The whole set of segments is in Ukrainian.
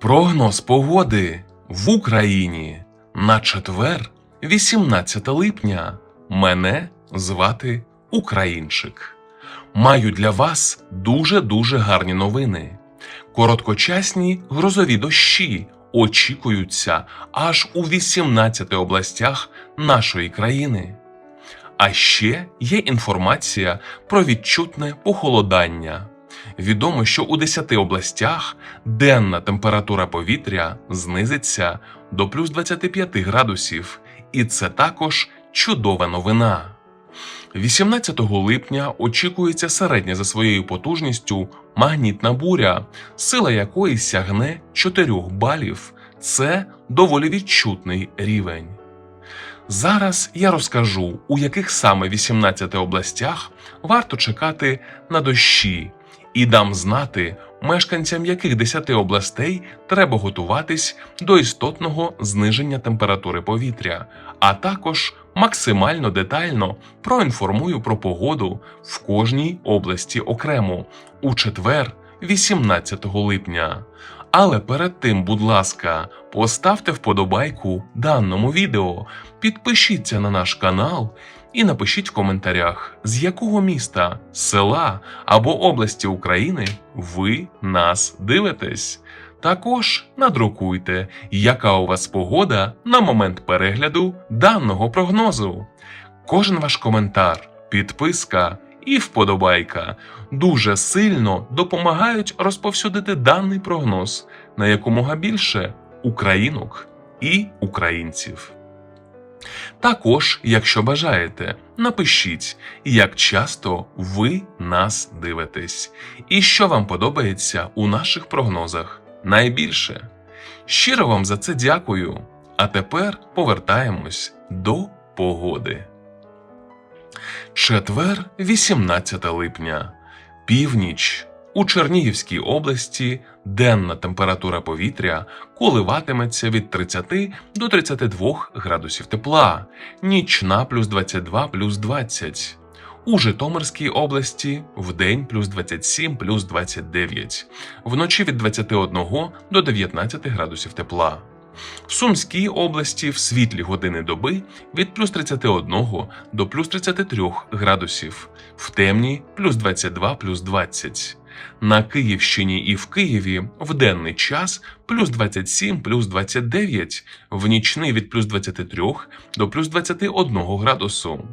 Прогноз погоди в Україні на четвер, 18 липня. Мене звати Українчик. Маю для вас дуже-дуже гарні новини. Короткочасні грозові дощі очікуються аж у 18 областях нашої країни. А ще є інформація про відчутне похолодання. Відомо, що у 10 областях денна температура повітря знизиться до плюс 25 градусів, і це також чудова новина. 18 липня очікується середня за своєю потужністю магнітна буря, сила якої сягне 4 балів. Це доволі відчутний рівень. Зараз я розкажу, у яких саме 18 областях варто чекати на дощі, і дам знати, мешканцям яких 10 областей треба готуватись до істотного зниження температури повітря, а також максимально детально проінформую про погоду в кожній області окремо у четвер, 18 липня. Але перед тим, будь ласка, поставте вподобайку даному відео, підпишіться на наш канал і напишіть в коментарях, з якого міста, села або області України ви нас дивитесь. Також надрукуйте, яка у вас погода на момент перегляду даного прогнозу. Кожен ваш коментар, підписка і вподобайка дуже сильно допомагають розповсюдити даний прогноз на якомога більше українок і українців. Також, якщо бажаєте, напишіть, як часто ви нас дивитесь, і що вам подобається у наших прогнозах найбільше. Щиро вам за це дякую. А тепер повертаємось до погоди. Четвер, 18 липня. Північ. У Чернігівській області денна температура повітря коливатиметься від 30 до 32 градусів тепла, нічна плюс 22 плюс 20. У Житомирській області вдень плюс 27 плюс 29, вночі від 21 до 19 градусів тепла. В Сумській області в світлі години доби від плюс 31 до плюс 33 градусів, в темні плюс 22 плюс 20. На Київщині і в Києві в денний час плюс 27 плюс 29, в нічний від плюс 23 до плюс 21 градусу.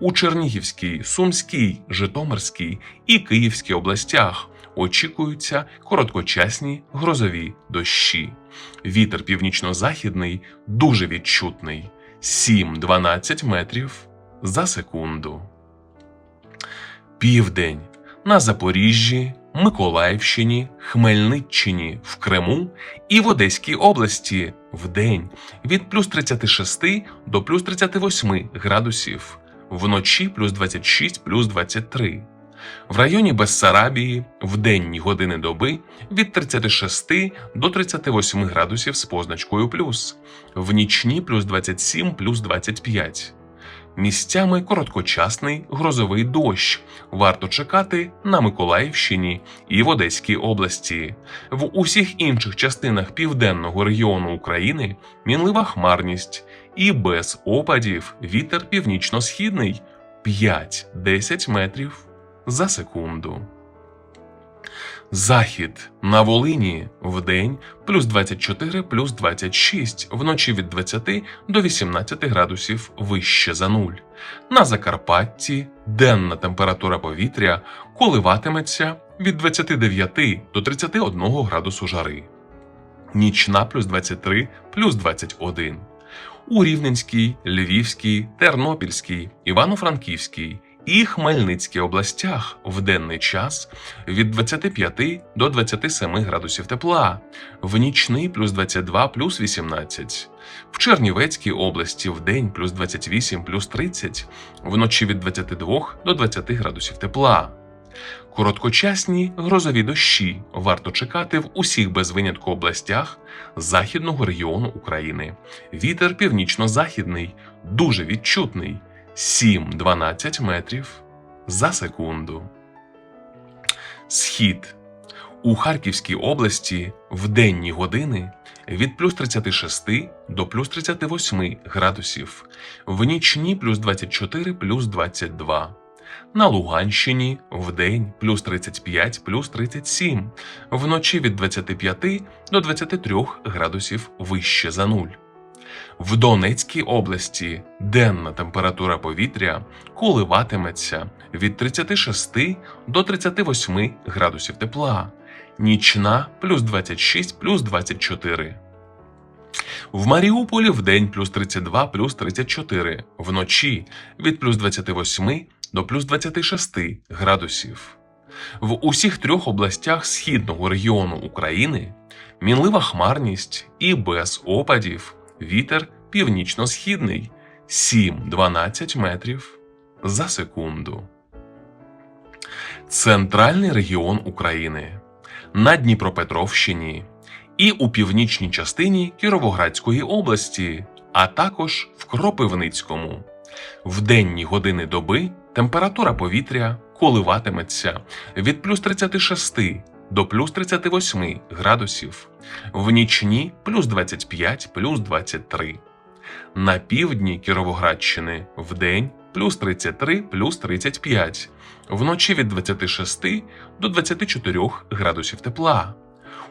У Чернігівській, Сумській, Житомирській і Київській областях очікуються короткочасні грозові дощі. Вітер північно-західний дуже відчутний 7-12 метрів за секунду. Південь на Запоріжжі, Миколаївщині, Хмельниччині, в Криму і в Одеській області вдень від плюс 36 до плюс 38 градусів, вночі плюс 26 плюс 23. В районі Бессарабії в денні години доби від 36 до 38 градусів з позначкою плюс, в нічні плюс 27 плюс 25. Місцями короткочасний грозовий дощ варто чекати на Миколаївщині і в Одеській області. В усіх інших частинах південного регіону України мінлива хмарність і без опадів вітер північно-східний 5-10 метрів за секунду. Захід на Волині вдень плюс 24 плюс 26, вночі від 20 до 18 градусів вище за нуль. На Закарпатті денна температура повітря коливатиметься від 29 до 31 градусу жари. Нічна плюс 23 плюс 21. У Рівненській, Львівській, Тернопільській, Івано-Франківській і Хмельницькій областях в денний час від 25 до 27 градусів тепла, в нічний плюс 22 плюс 18, в Чернівецькій області в день плюс 28 плюс 30, вночі від 22 до 20 градусів тепла. Короткочасні грозові дощі варто чекати в усіх без винятку областях західного регіону України. Вітер північно-західний, дуже відчутний 7-12 метрів за секунду. Схід У Харківській області в денні години від плюс 36 до плюс 38 градусів, в нічні плюс 24 плюс 22. На Луганщині в день плюс 35 плюс 37, вночі від 25 до 23 градусів вище за нуль. В Донецькій області денна температура повітря коливатиметься від 36 до 38 градусів тепла, нічна плюс 26 плюс 24. В Маріуполі в день плюс 32 плюс 34, вночі від плюс 28 до плюс 26 градусів. В усіх трьох областях східного регіону України мінлива хмарність і без опадів вітер північно-східний 7-12 метрів за секунду. Центральний регіон України на Дніпропетровщині і у північній частині Кіровоградської області, а також в Кропивницькому. В денні години доби температура повітря коливатиметься від плюс 36 до плюс 38 градусів, в нічні плюс 25 плюс 23. На півдні Кіровоградщини в день плюс 33 плюс 35, вночі від 26 до 24 градусів тепла.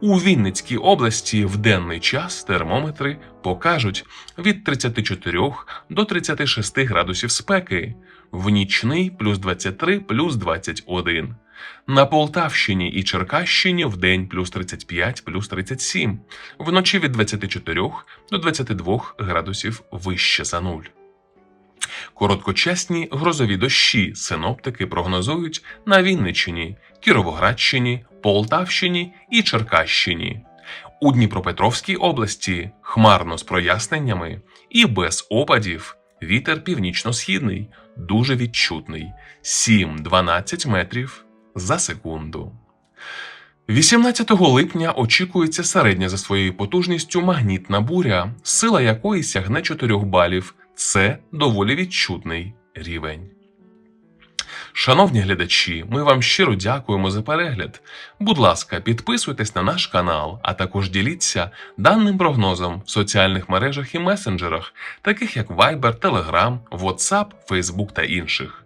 У Вінницькій області в денний час термометри покажуть від 34 до 36 градусів спеки, в нічний плюс 23 плюс 21. На Полтавщині і Черкащині в день плюс 35 плюс 37, вночі від 24 до 22 градусів вище за нуль. Короткочасні грозові дощі синоптики прогнозують на Вінниччині, Кіровоградщині, Полтавщині і Черкащині. У Дніпропетровській області хмарно з проясненнями і без опадів вітер північно-східний, дуже відчутний 7-12 метрів за секунду. 18 липня очікується середня за своєю потужністю магнітна буря, сила якої сягне 4 балів. Це доволі відчутний рівень. Шановні глядачі, ми вам щиро дякуємо за перегляд. Будь ласка, підписуйтесь на наш канал, а також діліться даним прогнозом в соціальних мережах і месенджерах, таких як Viber, Telegram, WhatsApp, Facebook та інших.